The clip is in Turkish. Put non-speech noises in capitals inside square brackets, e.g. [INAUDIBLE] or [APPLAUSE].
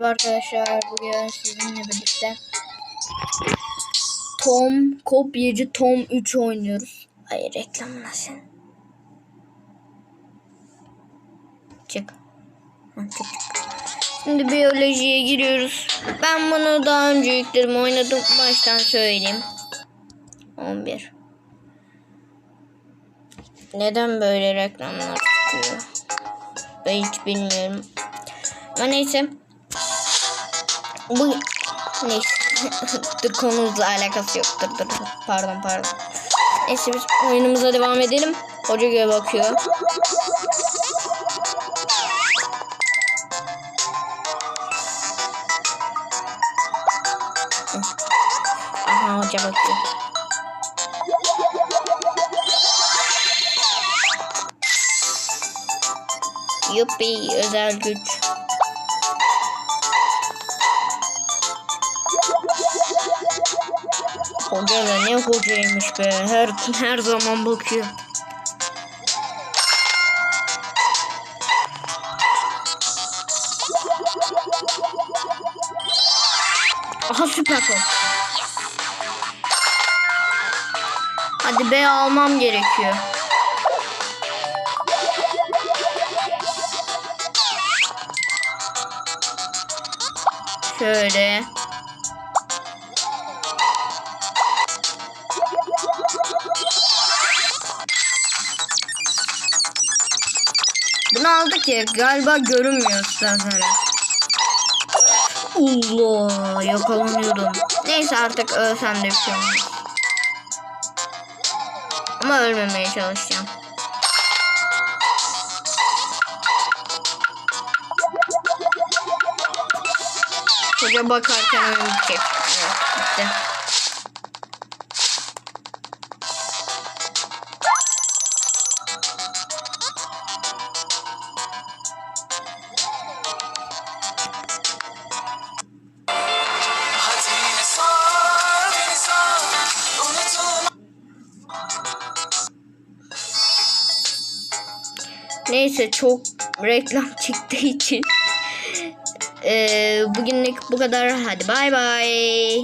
Arkadaşlar bugün sizinle birlikte Tom kopyacı Tom 3 oynuyoruz. Ay reklamına sen. Çık. Ha, çık. Şimdi biyolojiye giriyoruz. Ben bunu daha önce yükledim oynadım. Baştan söyleyeyim. 11. Neden böyle reklamlar çıkıyor? Ben hiç bilmiyorum. Ama neyse. Bu neyse. [LAUGHS] konumuzla alakası yoktur. Dur, dur. Pardon pardon. Neyse biz oyunumuza devam edelim. Hoca göğe bakıyor. Aha hoca bakıyor. Yuppi özel güç. Hoca da ne hocaymış be. Her her zaman bakıyor. Aha süper top. Hadi B almam gerekiyor. Şöyle. Bunu aldık ki galiba görünmüyor sizlere. Allah yakalanıyordum. Neyse artık ölsem de bir şey. Ama ölmemeye çalışacağım. Hoca bakarken bitecek. Evet bitti. Neyse çok reklam [LAUGHS] çıktığı için eee bugünlük bu kadar. Hadi bay bay.